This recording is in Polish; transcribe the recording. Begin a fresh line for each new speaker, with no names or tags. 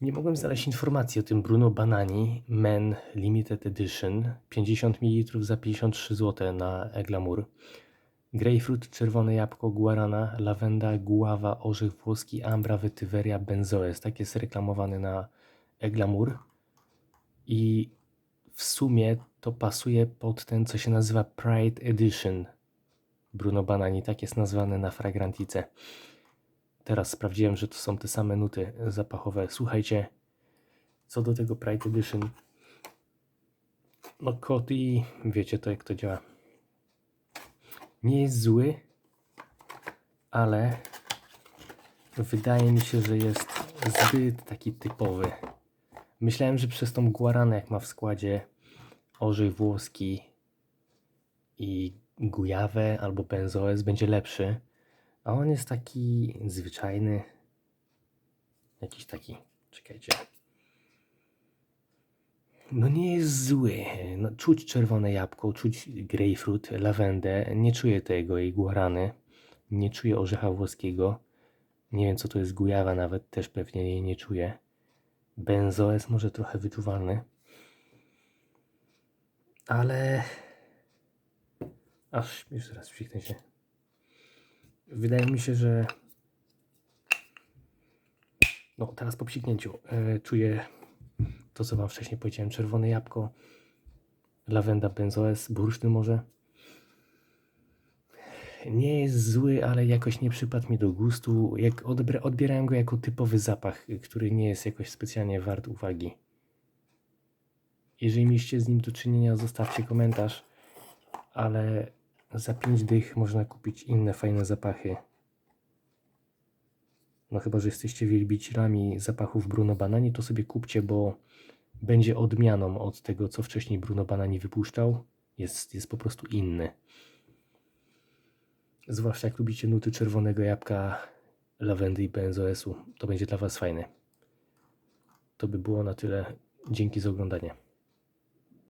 Nie mogłem znaleźć informacji o tym Bruno Banani Men Limited Edition 50 ml za 53 zł na Eglamour. Grapefruit, czerwone jabłko, guarana, lawenda, guława, orzech włoski, ambra, wetyweria, benzoes. Tak jest reklamowany na Eglamour. I w sumie to pasuje pod ten, co się nazywa Pride Edition. Bruno Banani, tak jest nazwane na fragrantice. Teraz sprawdziłem, że to są te same nuty zapachowe. Słuchajcie, co do tego Pride Edition. No kot i wiecie to jak to działa. Nie jest zły, ale wydaje mi się, że jest zbyt taki typowy. Myślałem, że przez tą guaranę, jak ma w składzie orzech włoski i gujawę albo benzoes, będzie lepszy. A on jest taki zwyczajny. Jakiś taki. Czekajcie. No nie jest zły. No, czuć czerwone jabłko, czuć grapefruit, lawendę. Nie czuję tego jej guarany. Nie czuję orzecha włoskiego. Nie wiem co to jest gujawa nawet, też pewnie jej nie czuję. Benzoes może trochę wyczuwalny. Ale... Aż już zaraz psiknę się. Wydaje mi się, że no teraz po psiknięciu e, czuję to, co Wam wcześniej powiedziałem. Czerwone jabłko, lawenda, benzoes, bursztyn może. Nie jest zły, ale jakoś nie przypadł mi do gustu. Jak odbra- odbierałem go jako typowy zapach, który nie jest jakoś specjalnie wart uwagi. Jeżeli mieliście z nim do czynienia, zostawcie komentarz, ale za 5 dych można kupić inne fajne zapachy. No chyba, że jesteście wielbicielami zapachów Bruno Banani, to sobie kupcie, bo będzie odmianą od tego, co wcześniej Bruno Banani wypuszczał. Jest, jest po prostu inny. Zwłaszcza jak lubicie nuty czerwonego jabłka, lawendy i benzoesu, to będzie dla Was fajne. To by było na tyle. Dzięki za oglądanie.